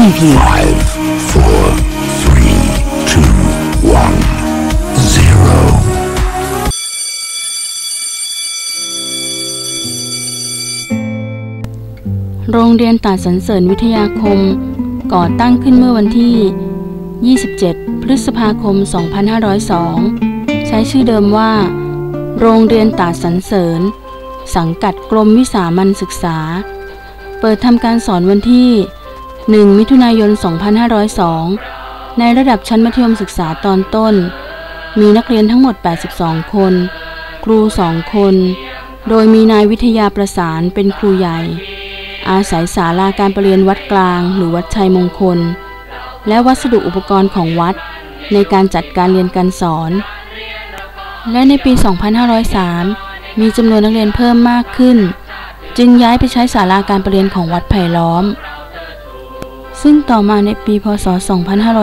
preview. Five, four, three, two, one, zero. โรงเรียนตาดสรรเสริญวิทยาคม ก่อตั้งขึ้นเมื่อวันที่ 27 พฤษภาคม 2502 ใช้ชื่อเดิมว่า โรงเรียนตาดสรรเสริญ สังกัดกรมวิสามัญศึกษา เปิดทำการสอนวันที่ 1 มิถุนายน 2502 ในระดับชั้นมัธยมศึกษาตอนต้น มีนักเรียนทั้งหมด 82 คน ครู 2 คน โดยมีนายวิทยาประสานเป็นครูใหญ่ อาศัยศาลาการประเรียนวัดกลางหรือวัดชัยมงคล และวัสดุอุปกรณ์ของวัด ในการจัดการเรียนการสอน และในปี 2503 มีจำนวนนักเรียนเพิ่มมากขึ้น จึงย้ายไปใช้ศาลาการประเรียนของวัดไผ่ล้อม ซึ่งต่อมาในปีพศ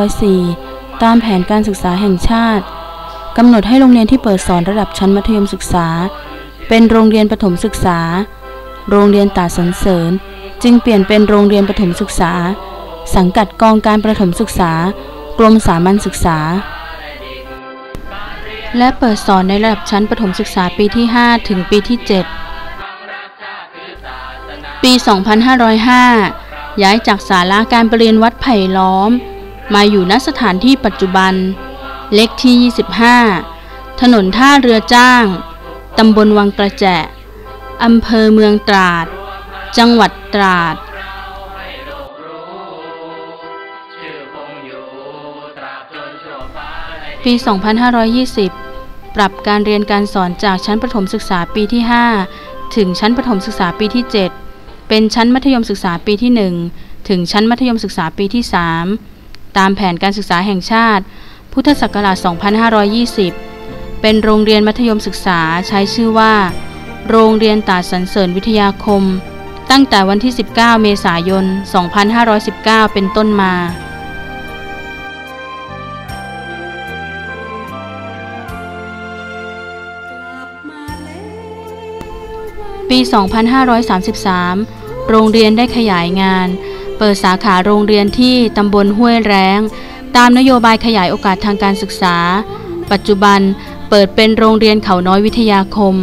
2504 ตามแผนการศึกษาแห่งชาติกำหนดให้โรงเรียนที่เปิดสอนระดับชั้นมัธยมศึกษา เป็นโรงเรียนประถมศึกษา โรงเรียนตาดสรรเสริญ จึงเปลี่ยนเป็นโรงเรียนประถมศึกษา สังกัดกองการประถมศึกษากรมสามัญศึกษา และเปิดสอนในระดับชั้นประถมศึกษาปีที่ 5 ถึงปีที่ 7 ปี 2505 ย้ายจากศาลาการประเรียนวัดไผ่ล้อม มาอยู่ณสถานที่ปัจจุบัน เลขที่ 25 ถนนท่าเรือจ้าง ตำบลวังกระแจอำเภอเมืองตราด จังหวัดตราดปี 2520 ปรับการเรียนการสอนจากชั้นประถมศึกษาปีที่ 5 ถึงชั้นประถมศึกษาปีที่ 7 เป็นชั้นมัธยมศึกษาปีที่ 1 ถึงชั้นมัธยมศึกษาปีที่ 3 ตามแผนการศึกษาแห่งชาติ พุทธศักราช 2520 เป็นโรงเรียนมัธยมศึกษาใช้ชื่อว่า โรงเรียนตาดสรรเสริญวิทยาคม ตั้งแต่วันที่ 19 เมษายน 2519 เป็นต้นมาปี 2533 โรงเรียนได้ขยายงาน เปิดสาขาโรงเรียนที่ตำบลห้วยแร้ง ตามนโยบายขยายโอกาสทางการศึกษา ปัจจุบันเปิดเป็นโรงเรียนเขาน้อยวิทยาคม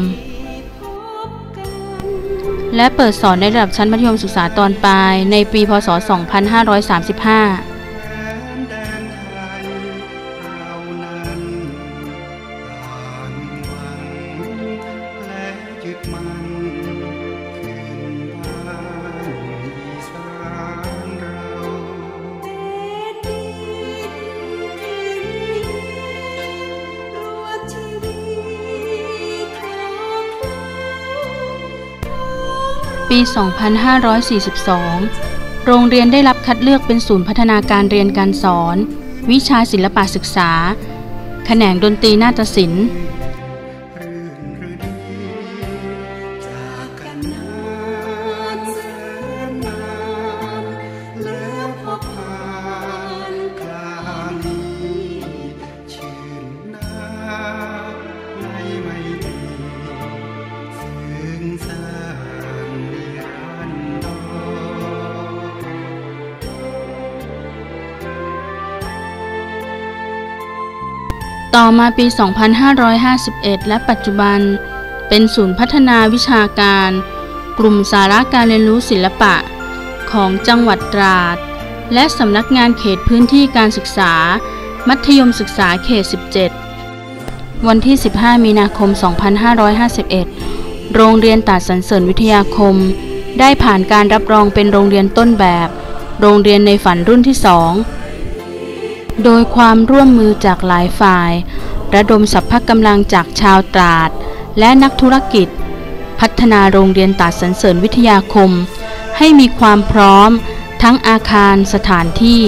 และเปิดสอนในระดับชั้นมัธยมศึกษาตอนปลายในปีพศ 2535 2542 โรงเรียนได้รับคัดเลือกเป็นศูนย์พัฒนาการเรียนการสอน วิชาศิลปศึกษา แขนงดนตรีนาฏศิลป์ ต่อมาปี 2551 และปัจจุบัน เป็นศูนย์พัฒนาวิชาการ กลุ่มสาระการเรียนรู้ศิลปะ ของจังหวัดตราด และสำนักงานเขตพื้นที่การศึกษา มัธยมศึกษาเขต 17 วันที่ 15 มีนาคม 2551 โรงเรียนตาดสรรเสริญวิทยาคม ได้ผ่านการรับรองเป็นโรงเรียนต้นแบบ โรงเรียนในฝันรุ่นที่สอง โดยความร่วมมือจากหลายฝ่าย ระดมสรรพะกำลังจากชาวตราด และนักธุรกิจ พัฒนาโรงเรียนตาดสรรเสริญวิทยาคม ให้มีความพร้อม ทั้งอาคารสถานที่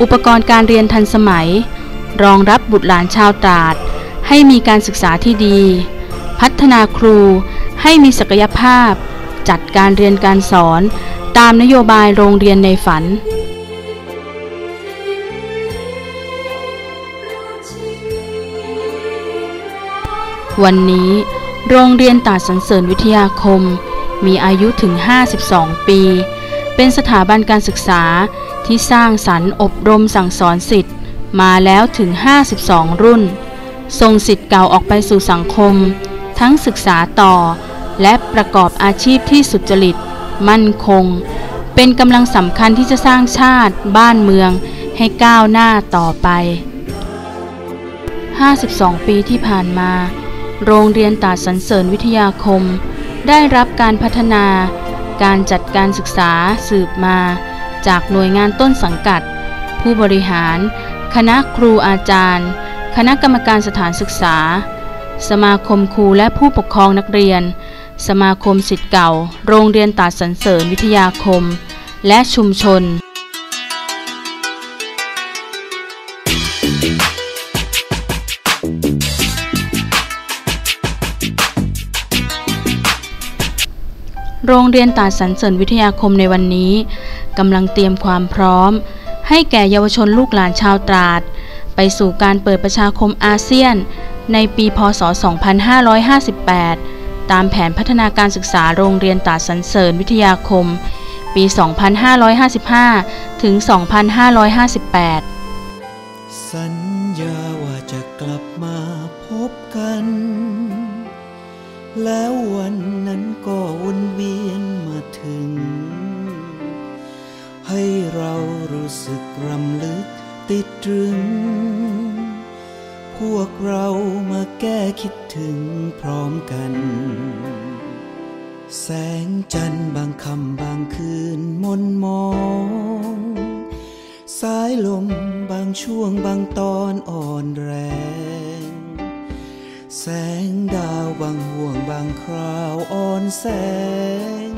อุปกรณ์การเรียนทันสมัย รองรับบุตรหลานชาวตราด ให้มีการศึกษาที่ดี พัฒนาครูให้มีศักยภาพ จัดการเรียนการสอน ตามนโยบายโรงเรียนในฝัน วันนี้โรงเรียนตาดสรรเสริญวิทยาคม มีอายุถึง 52 ปี เป็นสถาบันการศึกษาที่สร้างสรรค์อบรมสั่งสอนสิทธิ์มาแล้วถึง 52 รุ่น ส่งสิทธิ์เก่าออกไปสู่สังคม ทั้งศึกษาต่อ และประกอบอาชีพที่สุจริต มั่นคง เป็นกำลังสำคัญที่จะสร้างชาติ บ้านเมืองให้ก้าวหน้าต่อไป 52 ปีที่ผ่านมา โรงเรียนตาดสรรเสริญวิทยาคม ได้รับการพัฒนา การจัดการศึกษาสืบมา จากหน่วยงานต้นสังกัด ผู้บริหาร คณะครูอาจารย์ คณะกรรมการสถานศึกษา สมาคมครูและผู้ปกครองนักเรียน สมาคมสิทธิ์เก่า โรงเรียนตาดสรรเสริญวิทยาคม และชุมชน โรงเรียนตาดสรรเสริญวิทยาคมในวันนี้กำลังเตรียมความพร้อม ให้แก่เยาวชนลูกหลานชาวตราด ไปสู่การเปิดประชาคมอาเซียน ในปีพศ 2558 ตามแผนพัฒนาการศึกษาโรงเรียนตาดสรรเสริญวิทยาคม ปี 2555 ถึง 2558 สัญญาว่าจะกลับมาพบกัน แล้ววันนั้นก็วนเวียนมาถึง ให้เรารู้สึกรำลึกติดตรึง พวกเรามาแก้คิดถึงพร้อมกัน แสงจันทร์บางคำบางคืนมนมอง สายลมบางช่วงบางตอนอ่อนแรง แสงดาวบางห่วงบางคราวอ่อนแสง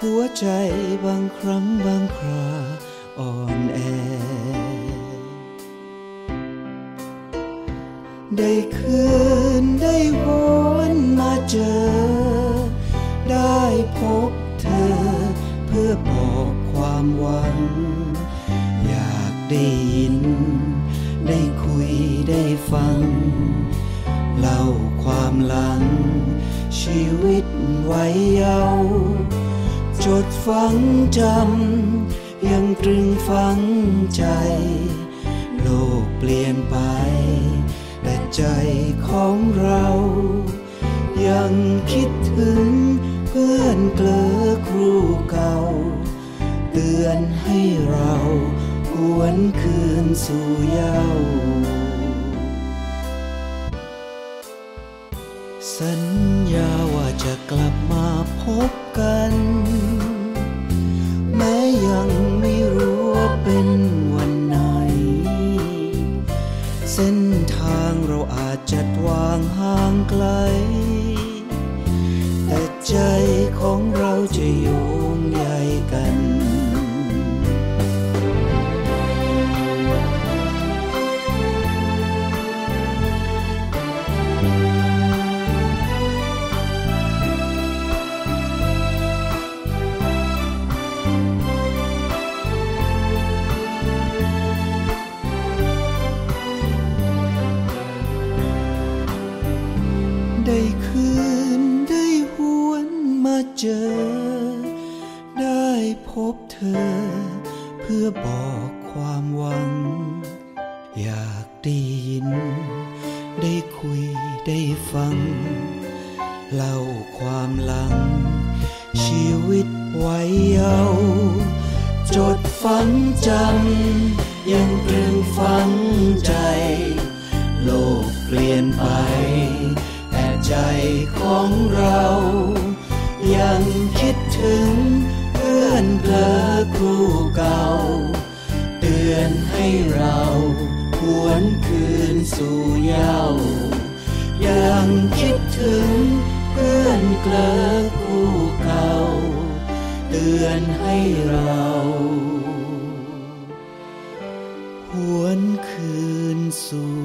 หัวใจบางครั้งบางคราอ่อนแอ ได้คืนได้วนมาเจอ ได้พบเธอ เพื่อบอกความหวัง อยากได้ยิน ได้คุยได้ฟังามหลัง ชีวิตไว้เยาว์จดฝังจำ ยังตรึงฝังใจ โลกเปลี่ยนไป แต่ใจของเรา ยังคิดถึงเพื่อนเกลอครูเก่า เตือนให้เราหวนคืนสู่เยาว์ สัญญาว่าจะกลับมาพบกัน แม้ยังไม่รู้ว่าเป็นวันไหน เส้นทางเราอาจจะวางห่างไกล แต่ใจ เธอ เพื่อบอกความหวัง อยากได้ยิน ได้คุยได้ฟัง เล่าความหลัง ชีวิตไว้เยาจดฝังจำยังตรึงฝังใจ โลกเปลี่ยนไป แต่ใจของเรา ยังคิดถึง สู่เยาว์ยังคิดถึงเพื่อนเกลอคู่เก่า เตือนให้เราหวนคืนสู่